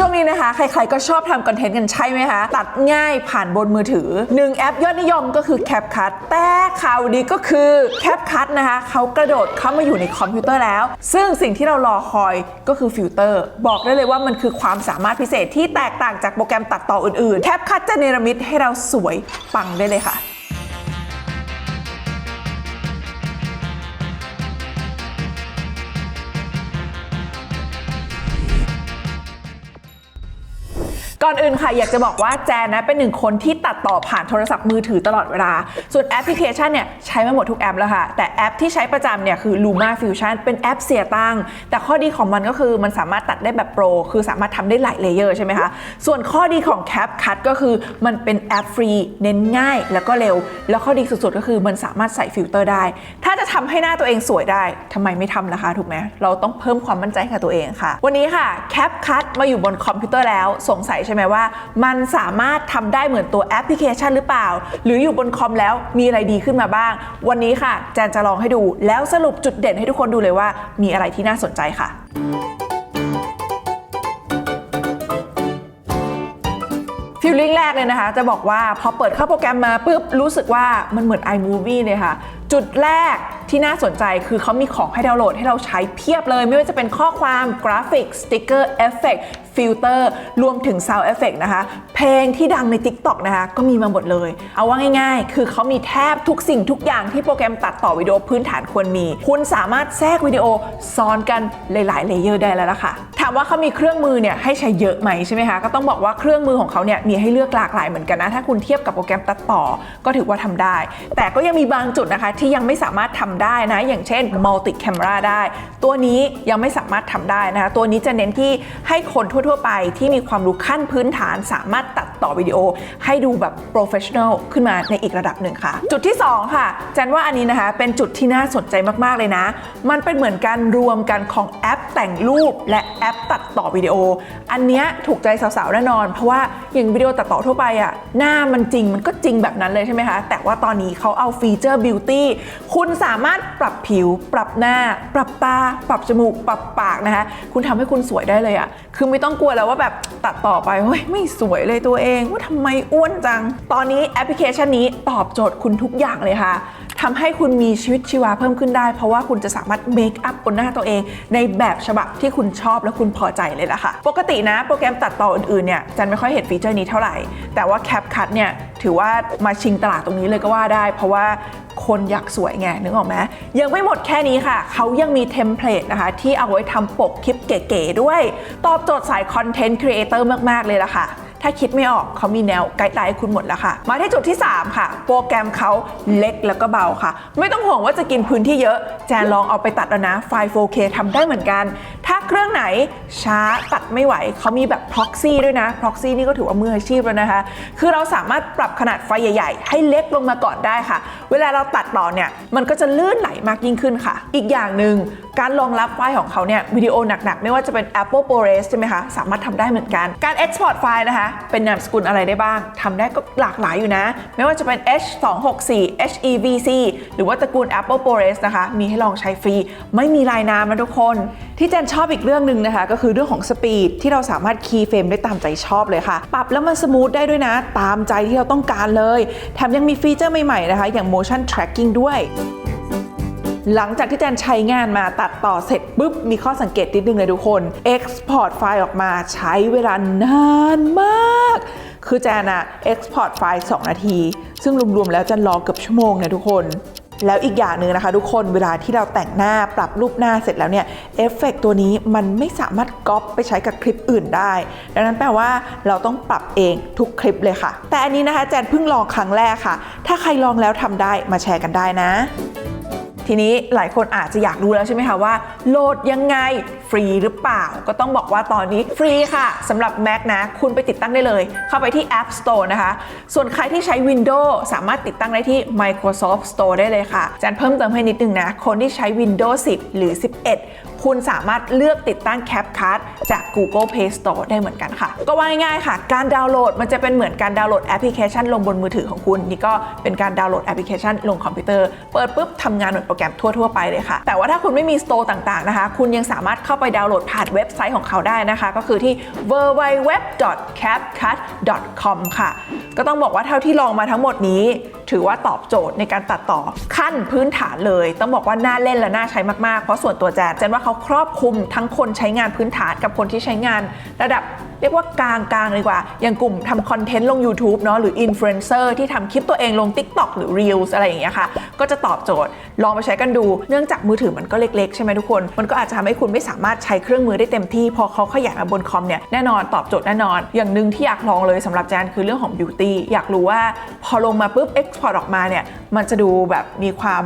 ช่วงนี้นะคะ ใครๆก็ชอบทำคอนเทนต์กันใช่ไหมคะ ตัดง่ายผ่านบนมือถือ 1 แอปยอดนิยมก็คือ CapCut แต่ข่าวดีก็คือ CapCut นะคะเขากระโดดเข้ามาอยู่ในคอมพิวเตอร์แล้ว ซึ่งสิ่งที่เรารอคอยก็คือฟิลเตอร์บอกได้เลยว่ามันคือความสามารถพิเศษที่แตกต่างจากโปรแกรมตัดต่ออื่นๆ CapCut จะเนรมิตให้เราสวยปังได้เลยค่ะ ก่อนอื่นค่ะอยากจะบอกว่าแจนนะเป็นหนึ่งคนที่ตัดต่อผ่านโทรศัพท์มือถือตลอดเวลา ส่วนแอปพลิเคชันเนี่ยใช้มาหมดทุกแอปแล้วค่ะ แต่แอปที่ใช้ประจำเนี่ยคือ Luma Fusion เป็นแอปเสียตังค์แต่ข้อดีของมันก็คือมันสามารถตัดได้แบบโปร คือสามารถทำได้หลายเลเยอร์ใช่ไหมคะ ส่วนข้อดีของ CapCut ก็คือมันเป็นแอปฟรี เน้นง่ายแล้วก็เร็ว แล้วข้อดีสุดๆ ก็คือมันสามารถใส่ฟิลเตอร์ได้ ถ้าจะทำให้หน้าตัวเองสวยได้ทำไมไม่ทำนะคะถูกไหมเราต้องเพิ่มความมั่นใจให้กับตัวเองค่ะ วันนี้ค่ะ CapCut มาอยู่บนคอมพิวเตอร์แล้วสงสัยใช่ไหมว่า มันสามารถทำได้เหมือนตัวแอปพลิเคชันหรือเปล่า หรืออยู่บนคอมแล้วมีอะไรดีขึ้นมาบ้าง วันนี้ค่ะแจนจะลองให้ดู แล้วสรุปจุดเด่นให้ทุกคนดูเลยว่า มีอะไรที่น่าสนใจค่ะฟีลลิ่งแรกเลยนะคะ จะบอกว่าพอเปิดเข้าโปรแกรมมาปุ๊บรู้สึกว่ามันเหมือน iMovie เลยค่ะ จุดแรก ที่น่าสนใจคือเขามีของให้ดาวน์โหลดให้เราใช้เพียบเลย ไม่ว่าจะเป็นข้อความกราฟิกสติกเกอร์เอฟเฟกฟิลเตอร์รวมถึง Sound Effect นะคะ เพลงที่ดังใน TikTok นะคะ ก็มีมาหมดเลย เอาว่าง่ายๆ คือเขามีแทบทุกสิ่งทุกอย่างที่โปรแกรมตัดต่อวิดีโอพื้นฐานควรมี คุณสามารถแทรกวิดีโอซ้อนกันหลายๆเลเยอร์ได้แล้วล่ะค่ะ ถามว่าเขามีเครื่องมือเนี่ยให้ใช้เยอะไหมใช่ไหมคะ ก็ต้องบอกว่าเครื่องมือของเขาเนี่ยมีให้เลือกหลากหลายเหมือนกันนะ ถ้าคุณเทียบกับโปรแกรมตัดต่อก็ถือว่าทำได้ แต่ก็ยังมีบางจุดนะคะที่ยังไม่สามารถทำได้นะ อย่างเช่น multi camera ได้ ตัวนี้ยังไม่สามารถทำได้นะคะตัวนี้จะเน้นที่ให้คนทั่ว ๆ ไปที่มีความรู้ขั้นพื้นฐานสามารถตัดต่อวิดีโอ ให้ดูแบบ professional ขึ้นมาในอีกระดับหนึ่งค่ะ จุดที่ 2 ค่ะจันว่าอันนี้นะคะเป็นจุดที่น่าสนใจมากๆเลยนะ มันเป็นเหมือนการรวมกันของแอปแต่งรูปและแอปตัดต่อวิดีโอ อันเนี้ยถูกใจสาวๆแน่นอน เพราะว่าอย่างวิดีโอตัดต่อทั่วไปอะหน้ามันจริงมันก็จริงแบบนั้นเลยใช่ไหมคะแต่ว่าตอนนี้เขาเอาฟีเจอร์บิวตี้คุณสามารถปรับผิว ปรับหน้า ปรับตา ปรับจมูก ปรับปากนะคะ คุณทำให้คุณสวยได้เลยอะคือไม่ต้องกลัวแล้วว่าแบบตัดต่อไปเฮ้ยไม่สวยเลยตัวเองว่าทำไมอ้วนจัง ตอนนี้แอปพลิเคชันนี้ตอบโจทย์คุณทุกอย่างเลยค่ะ ทำให้คุณมีชีวิตชีวาเพิ่มขึ้นได้ เพราะว่าคุณจะสามารถเมคอัพบนหน้าตัวเอง ในแบบฉบับที่คุณชอบและคุณพอใจเลยล่ะค่ะ ปกตินะโปรแกรมตัดต่ออื่นๆเนี่ยจันไม่ค่อยเห็นฟีเจอร์นี้เท่าไหร่ แต่ว่า CapCut เนี่ยถือว่ามาชิงตลาดตรงนี้เลยก็ว่าได้ เพราะว่าคนอยากสวยไงนึกออกไหมยังไม่หมดแค่นี้ค่ะ เขายังมีเทมเพลตนะคะ ที่เอาไว้ทำปกคลิปเก๋ๆด้วย ตอบโจทย์สายคอนเทนต์ครีเอเตอร์มาก ๆ เลยล่ะค่ะ ถ้าคิดไม่ออกเขามีแนวไกด์ไลน์ให้คุณหมดแล้วค่ะ มาที่จุดที่ 3 ค่ะ โปรแกรมเขาเล็กแล้วก็เบาค่ะ ไม่ต้องห่วงว่าจะกินพื้นที่เยอะ แจนลองเอาไปตัดแล้วนะไฟล์ 4K ทำได้เหมือนกัน ถ้า เครื่องไหนช้าตัดไม่ไหว เขามีแบบ proxy ด้วยนะ proxy นี่ก็ถือว่ามืออาชีพแล้วนะคะ คือเราสามารถปรับขนาดไฟใหญ่ๆ ให้เล็กลงมาก่อนได้ค่ะ เวลาเราตัดต่อเนี่ย มันก็จะลื่นไหลมากยิ่งขึ้นค่ะ อีกอย่างหนึ่งการรองรับไฟล์ของเขาเนี่ยวิดีโอหนักๆ ไม่ว่าจะเป็น Apple ProRes ใช่ไหมคะ สามารถทำได้เหมือนกัน การ Export ไฟล์นะคะ เป็นนามสกุลอะไรได้บ้างทำได้ก็หลากหลายอยู่นะ ไม่ว่าจะเป็น H264 HEVC หรือว่าตระกูล Apple ProRes นะคะ มีให้ลองใช้ฟรี ไม่มีลายนามนะทุกคน ที่เจนชอบอีกเรื่องหนึ่งนะคะ ก็คือเรื่องของสปีดที่เราสามารถคีย์เฟรมได้ตามใจชอบเลยค่ะ ปรับแล้วมันสมูทได้ด้วยนะ ตามใจที่เราต้องการเลยแถมยังมีฟีเจอร์ใหม่ๆนะคะ อย่าง motion tracking ด้วยหลังจากที่แจนใช้งานมาตัดต่อเสร็จปุ๊บ มีข้อสังเกตนิดนึงเลยทุกคน Export ไฟล์ออกมาใช้เวลานานมาก คือแจนอะ Export ไฟล์ 2 นาที ซึ่งรวมๆแล้วแจนรอเกือบชั่วโมงนี่ยทุกคน แล้วอีกอย่างหนึ่งนะคะทุกคนเวลาที่เราแต่งหน้าปรับรูปหน้าเสร็จแล้วเนี่ยเอฟเฟกตัวนี้มันไม่สามารถก๊อปไปใช้กับคลิปอื่นได้ ดังนั้นแปลว่าเราต้องปรับเองทุกคลิปเลยค่ะ แต่อันนี้นะคะแจนเพิ่งลองครั้งแรกค่ะ ถ้าใครลองแล้วทำได้มาแชร์กันได้นะ ทีนี้หลายคนอาจจะอยากรู้แล้วใช่ไหมคะว่า โหลดยังไงฟรีหรือเปล่า ก็ต้องบอกว่าตอนนี้ฟรีค่ะสำหรับ Mac นะ คุณไปติดตั้งได้เลย เข้าไปที่ App Store นะคะ ส่วนใครที่ใช้ Windows สามารถติดตั้งได้ที่ Microsoft Store ได้เลยค่ะจันเพิ่มเติมให้นิดนึงนะ คนที่ใช้ Windows 10 หรือ 11 คุณสามารถเลือกติดตั้ง CapCut จาก Google Play Store ได้เหมือนกันค่ะ ก็ว่าง่ายๆค่ะ การดาวน์โหลดมันจะเป็นเหมือนการดาวน์โหลดแอปพลิเคชันลงบนมือถือของคุณ นี่ก็เป็นการดาวน์โหลดแอปพลิเคชันลงคอมพิวเตอร์ เปิดปุ๊บทำงานเหมือนโปรแกรมทั่วๆไปเลยค่ะ แต่ว่าถ้าคุณไม่มี Store ต่างๆนะคะ คุณยังสามารถเข้าไปดาวน์โหลดผ่านเว็บไซต์ของเขาได้นะคะ ก็คือที่ www.capcut.com ค่ะ ก็ต้องบอกว่าเท่าที่ลองมาทั้งหมดนี้ ถือว่าตอบโจทย์ในการตัดต่อขั้นพื้นฐานเลย ต้องบอกว่าน่าเล่นและน่าใช้มากๆ เพราะส่วนตัวแจนแจนว่าเขาครอบคลุมทั้งคนใช้งานพื้นฐานกับคนที่ใช้งานระดับ เรียกว่ากลางกลางเลยดีกว่า อย่างกลุ่มทำคอนเทนต์ลง YouTube เนาะหรืออินฟลูเอนเซอร์ที่ทำคลิปตัวเองลง TikTok หรือ Reels อะไรอย่างเงี้ยค่ะ ก็จะตอบโจทย์ ลองไปใช้กันดู เนื่องจากมือถือมันก็เล็กๆ ใช่ไหมทุกคน มันก็อาจจะทำให้คุณไม่สามารถใช้เครื่องมือได้เต็มที่ พอเขาขยายมาบนคอมเนี่ยแน่นอนตอบโจทย์แน่นอน อย่างหนึ่งที่อยากลองเลยสำหรับแจนคือเรื่องของ beauty อยากรู้ว่าพอลงมาปุ๊บ export ออกมาเนี่ยมันจะดูแบบมีความ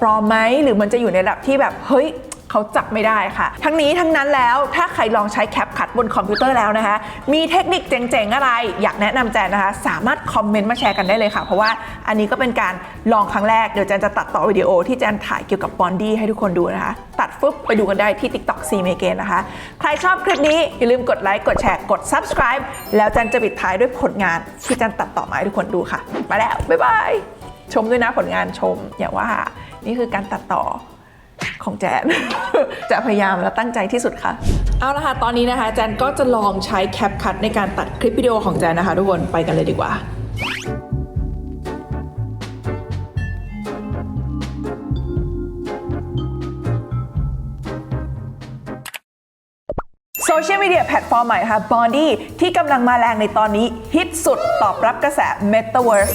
ปลอมไหมหรือมันจะอยู่ในระดับที่แบบเฮ้ย เขาจับไม่ได้ค่ะ ทั้งนี้ทั้งนั้นแล้วถ้าใครลองใช้แคปคัดบนคอมพิวเตอร์แล้วนะคะ มีเทคนิคเจ๋งๆ อะไร อยากแนะนำแจนนะคะ สามารถคอมเมนต์มาแชร์กันได้เลยค่ะ เพราะว่าอันนี้ก็เป็นการลองครั้งแรก เดี๋ยวแจนจะตัดต่อวิดีโอที่แจนถ่ายเกี่ยวกับบอนดี้ให้ทุกคนดูนะคะ ตัดฟึบไปดูกันได้ที่ TikTok C m e g a n นะคะ ใครชอบคลิปนี้อย่าลืมกดไลค์กดแชร์กด subscribe แล้วแจนจะปิดท้ายด้วยผลงานที่แจนตัดต่อมาให้ทุกคนดูค่ะไปแล้วบ๊ายบายชมด้วยนะผลงานชมอย่าว่านี่คือการตัดต่อ ของแจน จะพยายามและตั้งใจที่สุดค่ะ เอาละค่ะ ตอนนี้นะคะ แจนก็จะลองใช้แคปคั t ในการตัดคลิปวิดีโอของแจนนะคะ ทุกคนไปกันเลยดีกว่าโซเชียลมีเดียแพลตฟอร์มใหม่ค่ะ Bondi ที่กำลังมาแรงในตอนนี้ ฮิตสุดตอบรับกระแส Metaverse